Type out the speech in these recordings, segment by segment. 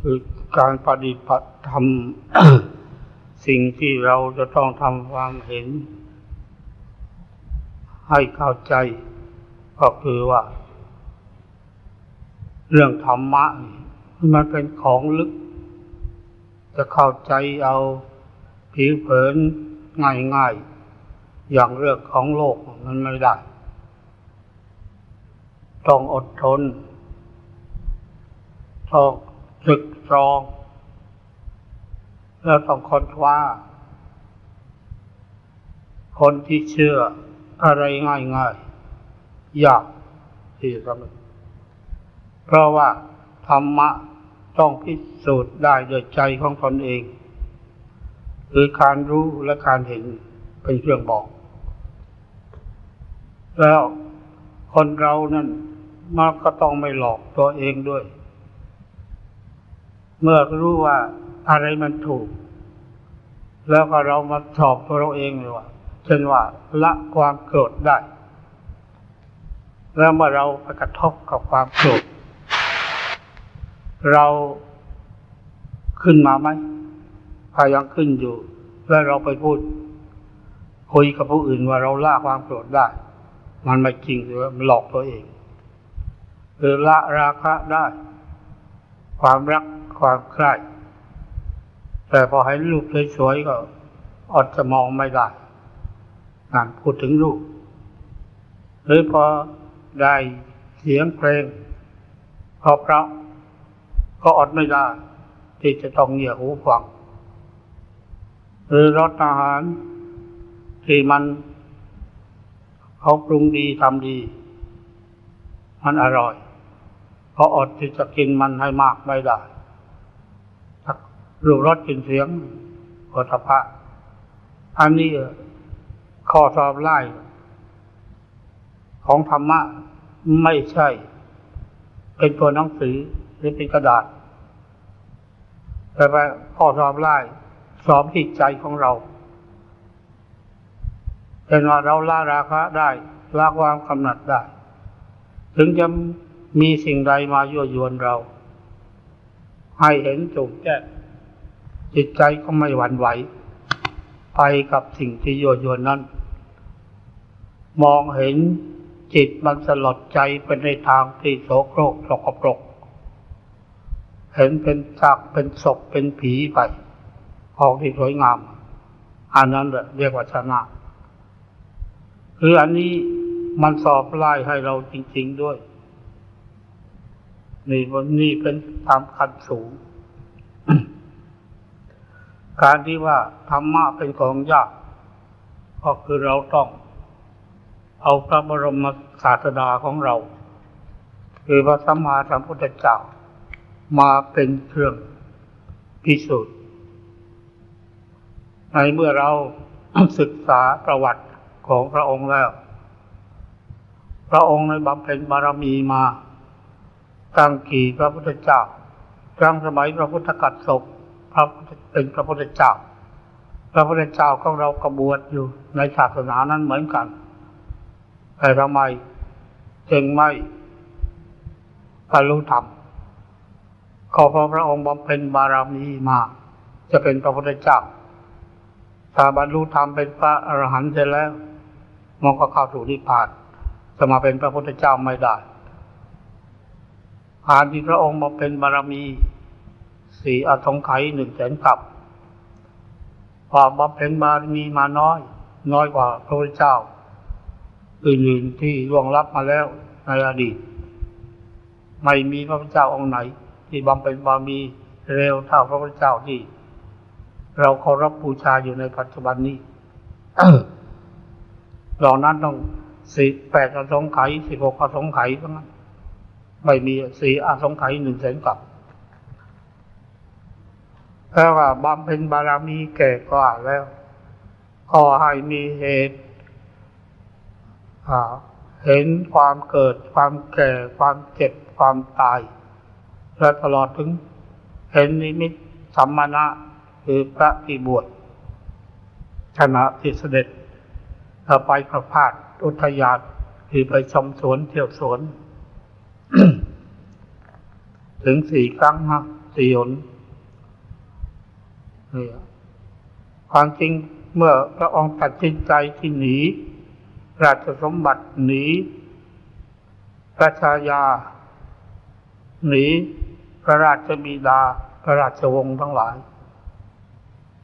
คือการปฏิบัติธรรมสิ่งที่เราจะต้องทำความเห็น ให้เข้าใจ ก็คือว่า เรื่องธรรมะนี่มันเป็นของลึก จะเข้าใจเอาผิวเผินง่ายๆ อย่างเรื่องของโลกมันไม่ได้ ต้องอดทนต้อง ศึกตรองแล้วต้องค้นคว้า คนที่เชื่ออะไรง่ายๆยากที่จะทำเพราะว่าธรรมะต้องพิสูจน์ได้ด้วยใจของตนเอง คือการรู้และการเห็นเป็นเครื่องบอก แล้วคนเรานั่นมันก็ต้องไม่หลอกตัวเองด้วย เมื่อรู้ว่าอะไรมันถูก แล้วก็เรามาสอบตัวเราเองเลยว่าเช่นว่าละความโกรธได้ แล้วเมื่อเราไปกระทบกับความโกรธเราขึ้นมาไหมถ้ายังขึ้นอยู่ แล้วเราไปพูดคุยกับผู้อื่นว่าเราละความโกรธได้ มันไม่จริงหรือมันหลอกตัวเอง หรือละราคะได้ ความรัก ความใคร่แต่พอให้รูปสวยๆก็อดจะมองไม่ได้งานพูดถึงรูป หรือพอได้เสียงเพลงพราะเพราะก็อดไม่ได้ ที่จะต้องเหยียหูฟัง หรือรสอาหารที่มันเขาปรุงดีทำดี มันอร่อย ก็อดที่จะกินมันให้มากไม่ได้ รูปรสกลิ่นเสียงโอทพะอันนี้ข้อสอบไล่ของธรรมะไม่ใช่ เป็นตัวหนังสือหรือเป็นกระดาษ แต่ว่าข้อสอบไล่สอบที่ใจของเราเป็นว่าเราละราคะได้ละความกำหนัดได้ ถึงจะมีสิ่งใดมายั่วยวนเรา ให้เห็นจุกแจ้ง จิตใจก็ไม่หวั่นไหว ไปกับสิ่งที่โยั่วยนนั้น มองเห็นจิตมันสลดใจเป็นในทางที่โสโครกสกปรก เห็นเป็นจากเป็นศพเป็นผีไป ของที่สวยงาม อันนั้นเรียกว่าชนะคืออันนี้มันสอบไล่ให้เราจริง ๆด้วย นี่วันนี้เป็นตามคันสูง การที่ว่าธรรมะเป็นของยาก ก็คือเราต้อง เอาพระบรมศาสดาของเรา คือพระสัมมาสัมพุทธเจ้ามาเป็นเครื่องพิสูจน์ ในเมื่อเราศึกษาประวัติของพระองค์แล้ว พระองค์ในบำเพ็ญบารมีมาตั้งกี่พระพุทธเจ้าตั้งสมัยพระพุทธกัสสป พระเป็นพระพุทธเจ้า พระพุทธเจ้าของเรากบวชอยู่ในศาสนานั้นเหมือนกัน แต่ทำไมจึงไม่บรรลุธรรมขอพระพระองค์บำเพ็ญบารมีมา จะเป็นพระพุทธเจ้าถ้าบรรลุธรรมเป็นพระอรหันต์เสร็จแล้วมันก็เข้าสู่นิพพานจะมาเป็นพระพุทธเจ้าไม่ได้ผ่านที่พระองค์มาเป็นบารมี สี่อสงไขหนึ่งแสนกับความบำเพ็ญบามีมาน้อย น้อยกว่าพระพุทธเจ้าอื่นๆที่ล่วงลับมาแล้วในอดีต ไม่มีพระพุทธเจ้าองค์ไหน ที่บำเพ็ญบารมีเร็วเท่าพระพุทธเจ้าที่ เราเคารพบูชาอยู่ในปัจจุบันนี้เหล่านั้นต้องสิแปดอสงไขยสิบหกอสงไขยทั้งนั้นไม่มีสี่อสงไขยหนึ่งแสนกับ ถ้าว่าบำเพ็ญบารมีแก่กว่าแล้วขอให้มีเหตุเห็นความเกิดความแก่ความเจ็บความตาย และตลอดถึง เห็นนิมิตสัมมาณะคือพระที่บวชขณะที่เสด็จไปประพาสอุทยานคือไปชมสวนเที่ยวสวน ถึงสี่ครั้งนะสี่หน ความจริงเมื่อพระองค์ตัดสินใจที่หนี ราชสมบัติหนีพระชายา หนีพระราชบิดา พระราชวงศ์ทั้งหลาย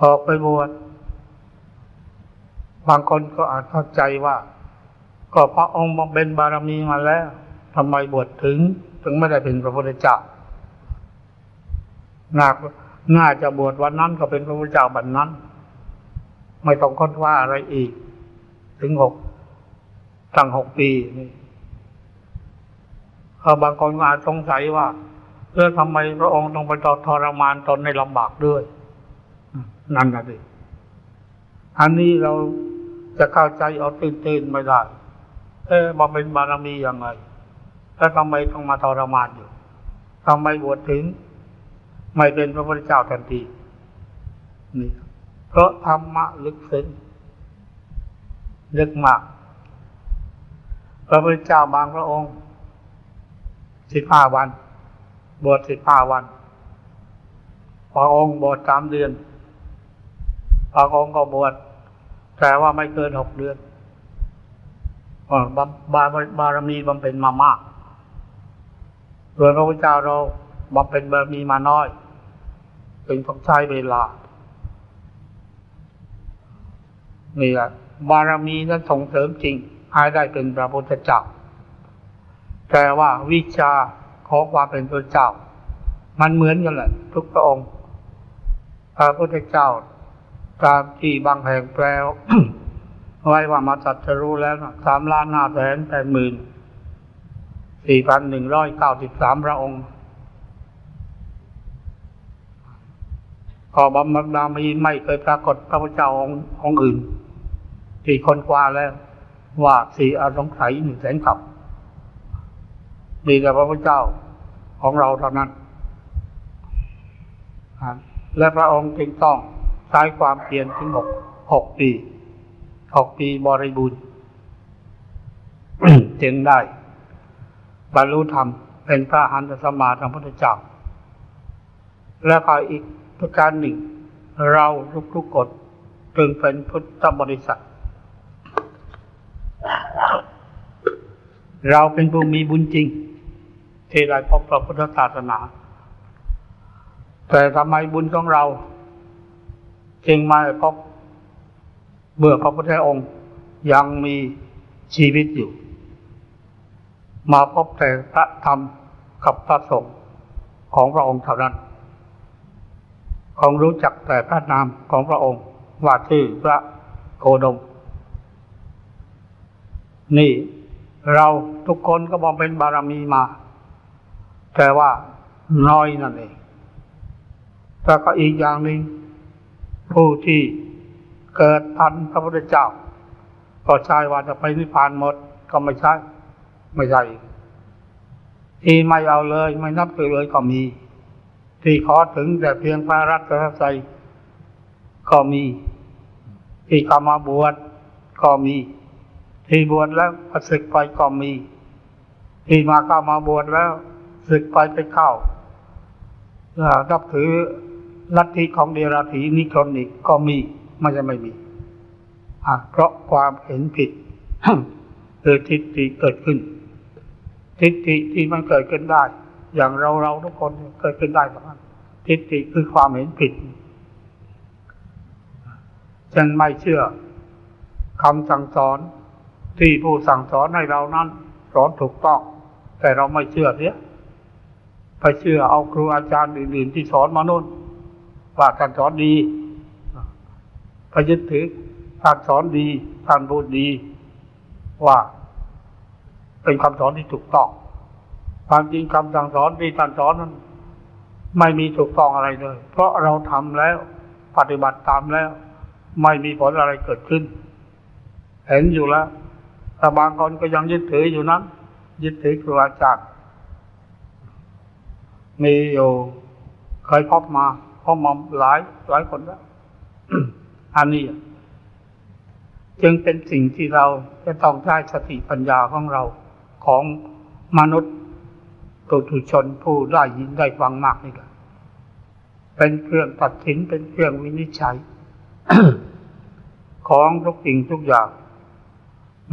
ออกไปบวชบางคนก็อาจเข้าใจว่า ก็พระองค์เพ็ญบารมีมาแล้วทำไมบวชถึง ถึงไม่ได้เป็นพระพุทธเจ้าน่า น่าจะบวชวันนั้นก็เป็นพระพุทธเจ้าบัดนนั้น ไม่ต้องค้นว่าอะไรอีก ถึงหกตั้งหกปีนี่เขาบางคนอาจสงสัยว่าเออทำไมพระองค์ต้องไปทรมานตนในลำบากด้วย นั่นนะดิอันนี้เราจะเข้าใจเอาตื่นๆไม่ได้ เออบำเพ็ญบารมียังไง แล้วทำไมต้องมาทรมานอยู่ทำไมบวชถึง ไม่เป็นพระพุทธเจ้าทันทีนี่เพราะธรรมะลึกซึ้งลึกมาก พระพุทธเจ้าบางพระองค์สิบห้าวัน บวชสิบห้าวันพระองค์บวชสามเดือนพระองค์ก็บวชแต่ว่าไม่เกินหกเดือนอ่าบำบารบารมีบำเพ็ญมามากส่วนพระพุทธเจ้าเราบำเพ็ญบารมีมาน้อย จึงต้องใช้เวลานี่แหละบารมีนั้นส่งเสริมจริงให้ได้เป็นพระพุทธเจ้าแต่ว่าวิชาของความเป็นพระเจ้า มันเหมือนกันแหละทุกพระองค์พระพุทธเจ้า ตามที่บางแห่งแปลไว้ว่ามาตัดจะรู้แล้วสามล้านห้าแสนแปดหมื่นสี่พันหนึ่งร้อยเก้าสิบสามพระองค์ ก็บำบัดามีไม่เคยปรากฏพระพุทธเจ้าองค์องอื่น ที่คนกว่าแล้ว ว่าสี่อสงไขยหนึ่งแสนกับมีแต่พระพุทธเจ้าของเราเท่านั้น และพระองค์จึงต้องใช้ความเพียรถึงหกหกปีหกปีบริบูรณ์จึงได้ บรรลุธรรมเป็นพระอรหันตสมมาสัมพุทธเจ้า และก็อีก ประการหนึ่ง เราทุกๆกฎจึงเป็นพุทธบริษัท เราเป็นผู้มีบุญจริง ที่ได้พบพระพุทธศาสนา แต่ทำไมบุญของเรา จึงมาพบเมื่อพระพุทธองค์ยังมีชีวิตอยู่ มาพบแต่พระธรรมกับพระสงฆ์ของพระองค์เท่านั้น คงรู้จักแต่พระนามของพระองค์ ว่าชื่อพระโคดม นี่เราทุกคนก็บอกเป็นบารมีมา แต่ว่าน้อยนั่นเองแต่ก็อีกอย่างหนึ่งผู้ที่เกิดทันพระพุทธเจ้า ก็ใช่ว่าจะไปนิพพานหมดก็ไม่ใช่ ไม่ใช่ที่ไม่เอาเลย ไม่นับถือเลยก็มี ที่ขอถึงแต่เพียงพระรัตนตรัยก็มี ที่เข้ามาบวชก็มี ที่บวชแล้วก็ศึกไปก็มี ที่มาเข้ามาบวชแล้วศึกไปไปเข้านับถือลัทธิของเดรัจฉีนิครนอีกก็มีไม่ใช่ไม่มีเพราะความเห็นผิดคือทิฏฐิเกิดขึ้น ทิฏฐิที่มันเกิดขึ้นได้ อย่างเราเราทุกคนเกิดขึ้นได้ทั้งนั้นทิฏฐิคือความเห็นผิดฉันไม่เชื่อคำสั่งสอนที่ผู้สั่งสอนให้เรานั้นสอนถูกต้อง แต่เราไม่เชื่อเสียไปเชื่อเอาครูอาจารย์อื่นๆที่สอนมานู่นว่าการสอนดีพยึดถือท่านสอนดีท่านพูดดี ว่าเป็นคำสอนที่ถูกต้อง ความจริงคำสั่งสอนที่ท่านสอนนั้นไม่มีถูกต้องอะไรเลย เพราะเราทำแล้วปฏิบัติตามแล้ว ไม่มีผลอะไรเกิดขึ้น เห็นอยู่แล้วแต่บางคนก็ยังยึดถืออยู่นั้น ยึดถือครูอาจารย์มีอยู่เคยพบมาพบมาหลายหลายคนแล้วอันนี้จึงเป็นสิ่งที่เราจะต้องใช้สติปัญญาของเราของมนุษย์ ตุถุชนผู้ได้ยินได้ฟังมากนี่กันเป็นเครื่องตัดสินเป็นเครื่องวินิจฉัย ของทุกสิ่งทุกอย่าง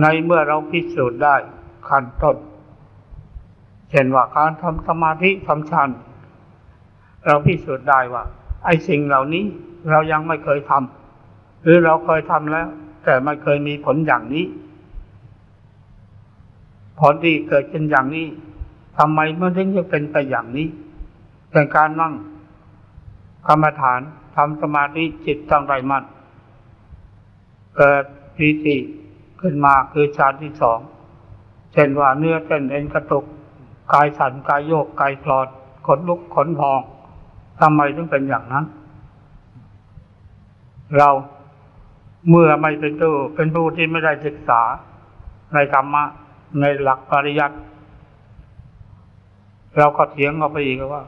ในเมื่อเราพิสูจน์ได้ขั้นต้นเช่นว่าการทำสมาธิทำฌานเราพิสูจน์ได้ว่า ไอ้สิ่งเหล่านี้เรายังไม่เคยทำหรือเราเคยทำแล้ว แต่ไม่เคยมีผลอย่างนี้ ผลที่เกิดขึ้นอย่างนี้ ทำไมมื่ถึงจะเป็นไปอย่างนี้เป็นการนั่งกรรมฐานทำสมาธิจิตตั้งใจมั่นเกิดปีติขึ้นมาคือฌานที่สองเช่นว่าเนื้อเต้นเอ็นกระตุก กายสั่นกายโยกกายคลอดขนลุกขนพองทำไมถึงเป็นอย่างนั้น เราเมื่อไม่เป็นผู้เป็นผู้ที่ไม่ได้ศึกษาในธรรมะในหลักปริยัติ เราก็เถียงเอาไปอีกว่า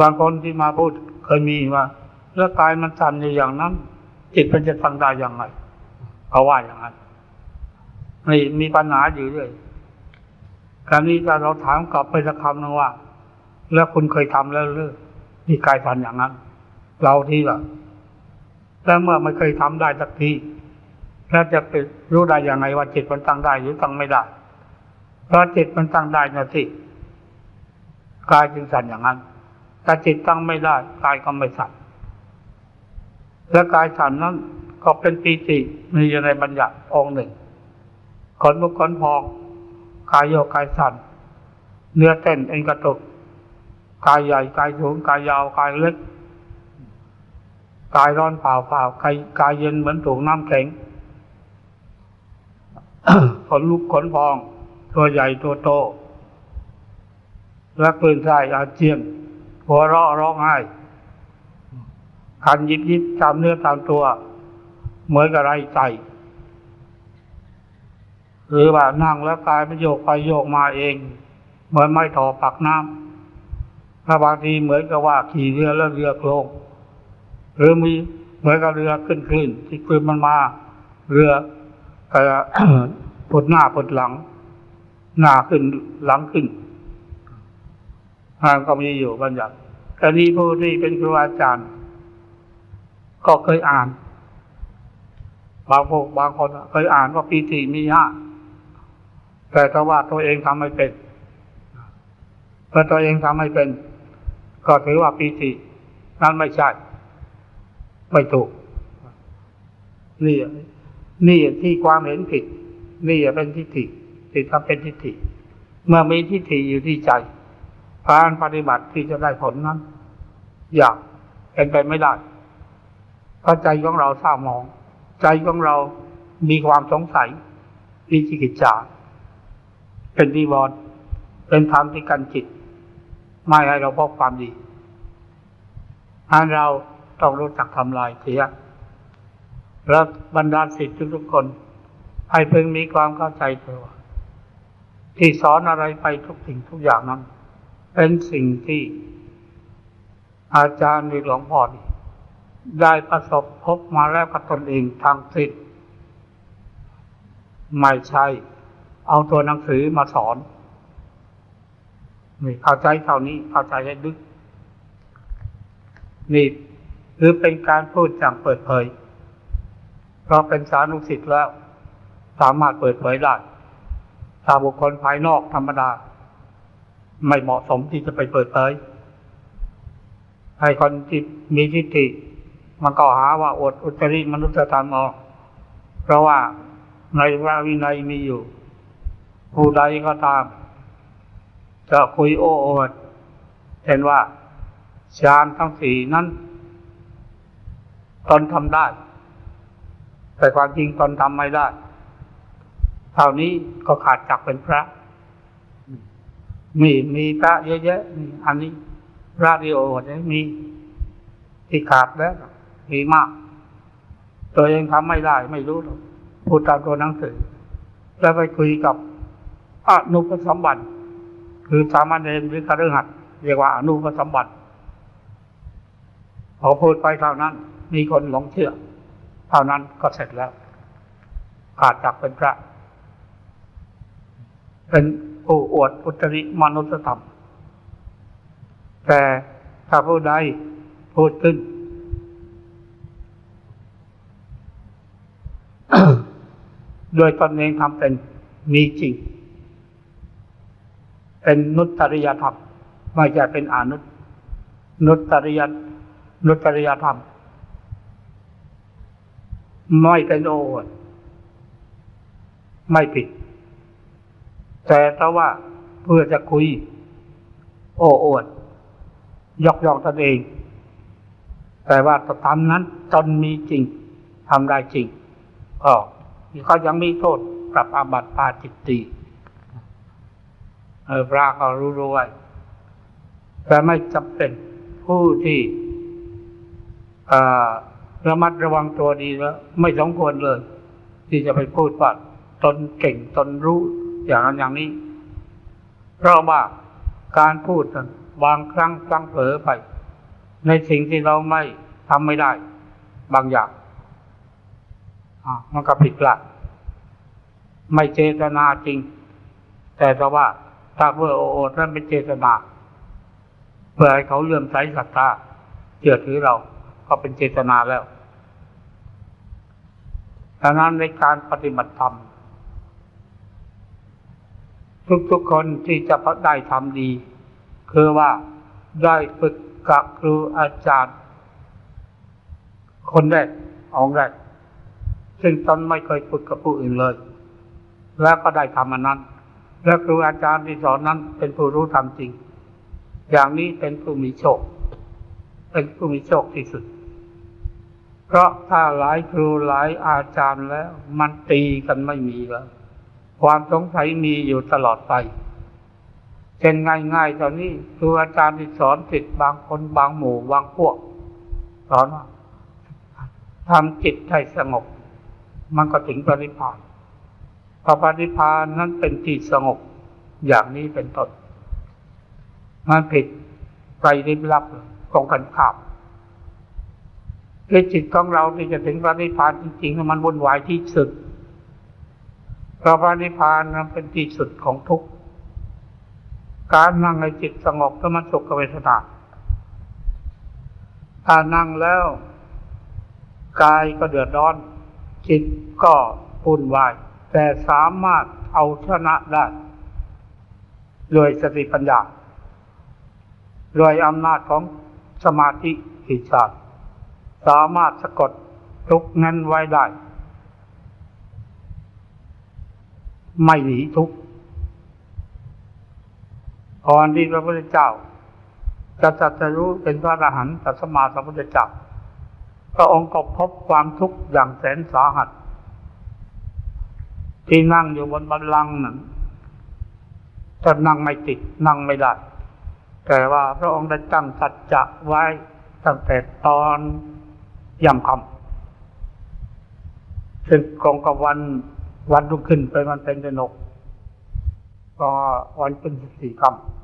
บางคนที่มาพูดเคยมีว่าแล้วกายมันสั่นอยู่อย่างนั้น จิตมันจะฟังได้อย่างไรเขาว่าอย่างนั้นนี่มีปัญหาอยู่เรื่อยคราวนี้ถ้าเราถามกลับไปสักคำนึงว่า แล้วคุณเคยทำแล้วหรือที่กายสั่นอย่างนั้น เราที่ละแล้วเมื่อไม่เคยทำได้สักทีแล้วจะไปรู้ได้ยังไงว่าจิตมันตั้งได้หรือตั้งไม่ได้ พราะจิตมันตั้งได้นะสิกายจึงสั่นอย่างนั้นถ้าจิตตั้งไม่ได้กายก็ไม่สั่นและกายสั่นนั้นก็เป็นปีติมีอยู่ในบัญญัติองค์หนึ่งขนลุกขนพองกายโยกกายสั่นเนื้อเต้นเอ็นกระตุกกายใหญ่กายสูงกายยาวกายเล็กกายร้อนเปล่าเปล่ากายกายเย็นเหมือนถูกน้ำแข็งขนลุกขนพอง ตัวใหญ่ตัวโต และปืนใส่อาเจียน หัวเราะร้องไห้คันยิบยิบตามเนื้อตามตัว เหมือนกับไรใจหรือว่านั่งแล้วกายมันโยกไปโยกมาเอง เหมือนไม่ถอปักน้ำถ้าบางทีเหมือนกับว่าขี่เรือแล้วเรือโคลงหรือมีเหมือนกับเรือขึ้นคลื่นที่คลื่นมันมา เรือเอ่อปดหน้าปดหลัง หน้าขึ้นหลังขึ้นทางก็มีอยู่บัญญัติกรณีผู้ที่เป็นครูอาจารย์ ก็เคยอ่าน บางพวกบางคนเคยอ่านว่าปีติมีห้าแต่ถ้าว่าตัวเองทำไม่เป็นเมื่อตัวเองทำไม่เป็น ก็ถือว่าปีตินั้นไม่ใช่ไม่ถูก นี่ นี่ที่ความเห็นผิด นี่เป็นทิฏฐิ ที่ทำเป็นทิฏฐิ เมื่อมีทิฏฐิอยู่ที่ใจการปฏิบัติที่จะได้ผลนั้น อยากเป็นไปไม่ได้เพราะใจของเราเศร้าหมอง ใจของเรามีความสงสัยมีจิกิจจาเป็นนิวรณ์เป็นธรรมที่กันจิต ไม่ให้เราพบความดีอันเราต้องรู้จักทำลายเสียแล้วบรรดาศิษย์ทุกคน ให้เพิ่งมีความเข้าใจตัว ที่สอนอะไรไปทุกสิ่งทุกอย่างนั้น เป็นสิ่งที่อาจารย์หรือหลวงพ่อได้ประสบพบมาแล้วกับตนเองทางสิทธิ์ไม่ใช่เอาตัวหนังสือมาสอนนี่เข้าใจเท่านี้เข้าใจให้ดึก นี่คือเป็นการพูดอย่างเปิดเผย เพราะเป็นสานุสิทธิ์แล้ว สามารถเปิดเผยได้ ถ้าบุคคลภายนอกธรรมดา ไม่เหมาะสมที่จะไปเปิดเผยให้คนที่มีทิฏฐิมันก็หาว่าอดอุตริมนุษยธรรมออกเพราะว่าในพระวินัยมีอยู่ ผู้ใดก็ตาม จะคุยโอ้อวดเห็นว่าฌานทั้งสี่นั้นตนทำได้ แต่ความจริงตนทำไม่ได้ ท่านี้ก็ขาดจากเป็นพระ มีมีพระเยอะแยะนี่อันนี้พระที่โอวดเนี่ยมีที่ขาดแล้วมีมาก ตัวเองทำไม่ได้ไม่รู้หรอกพูดตามตัวหนังสือ แล้วไปคุยกับอนุปสมบัติคือสามัญเณรหรือคฤหัสถ์เรียกว่าอนุปสมบัติพอพูดไปเท่านั้น มีคนหลงเชื่อ เท่านั้นก็เสร็จแล้ว ขาดจากเป็นพระ เป็นผู้อวดอุตริมนุสธรรม แต่ถ้าผู้ใดพูดขึ้น โดยตนเองทำเป็นมีจริง เป็นนุตริยธรรมไม่ใช่เป็นอนุตนุตริยนุตริยธรรม ไม่เป็นโอวดไม่ผิด แต่ถ้าว่าเพื่อจะคุย โอ้อวดยกย่องตนเอง แต่ว่าทำนั้นตนมีจริงทำได้จริงก็ก็ยังมีโทษปรับอาบัติปาจิตตีเออพระก็รู้รู้ไว้แต่ไม่จำเป็นผู้ที่ระมัดระวังตัวดีแล้ว ไม่สมควรเลย ที่จะไปพูดว่าตนเก่งตนรู้ อย่างนั้นอย่างนี้ เพราะว่าการพูดบางครั้งพลั้งเผลอไป ในสิ่งที่เราไม่ทำไม่ได้ บางอย่างมันก็ผิดพลาดไม่เจตนาจริง แต่ถ้าว่าถ้าเพื่อโอโอนั้นเป็นเจตนาเพื่อให้เขาเลื่อมใสศรัทธาเชื่อถือเรา ก็เป็นเจตนาแล้วดังนั้นในการปฏิบัติธรรม ทุกๆคนที่จะได้ทำดี คือว่าได้ฝึกกับครูอาจารย์ คนแรกองแรก ซึ่งตนไม่เคยฝึกกับผู้อื่นเลย แล้วก็ได้ทำอันนั้น และครูอาจารย์ที่สอนนั้นเป็นผู้รู้ธรรมจริง อย่างนี้เป็นผู้มีโชค เป็นผู้มีโชคที่สุด เพราะถ้าหลายครูหลายอาจารย์แล้ว มันตีกันไม่มีแล้ว ความสงสัยมีอยู่ตลอดไปเช่นง่ายๆตอนนี้ครูอาจารย์ที่สอนจิตบางคนบางหมู่บางพวก สอนว่าทำจิตให้สงบ มันก็ถึงปริพานพอปริพานนั้นเป็นที่สงบ อย่างนี้เป็นต้นมันผิดไปริบลับตรงกันข้ามคือจิตของเราที่จะถึงพระนิพานจริงๆมันวุ่นวายที่สุด พราะพระนิพานนั้นเป็นที่สุดของทุกการนั่งในจิตสงบก็มันสุขเวทนาถ้านั่งแล้ว กายก็เดือดร้อน จิตก็ปุ่นวาย แต่สามารถเอาชนะได้ด้วยสติปัญญาด้วยอำนาจของสมาธิอิจฉาสามารถสะกดทุกนั้นไว้ได้ ไม่หนีทุกข์ก่อนที่พระพุทธเจ้าจะตรัสรู้เป็นพระอรหันต์ตัสมาสัมพุทธเจ้าพระองค์ก็พบความทุกข์อย่างแสนสาหัส ที่นั่งอยู่บนบัลลังนั้นจะนั่งไม่ติดนั่งไม่ได้แต่ว่าพระองค์ได้ตั้งสัจจะไว้ตั้งแต่ตอนย่ำคำซึ่งกองกับวัน วันรุ่งขึ้นไปมันเป็นเดนกก็วันเป็นสี่คำ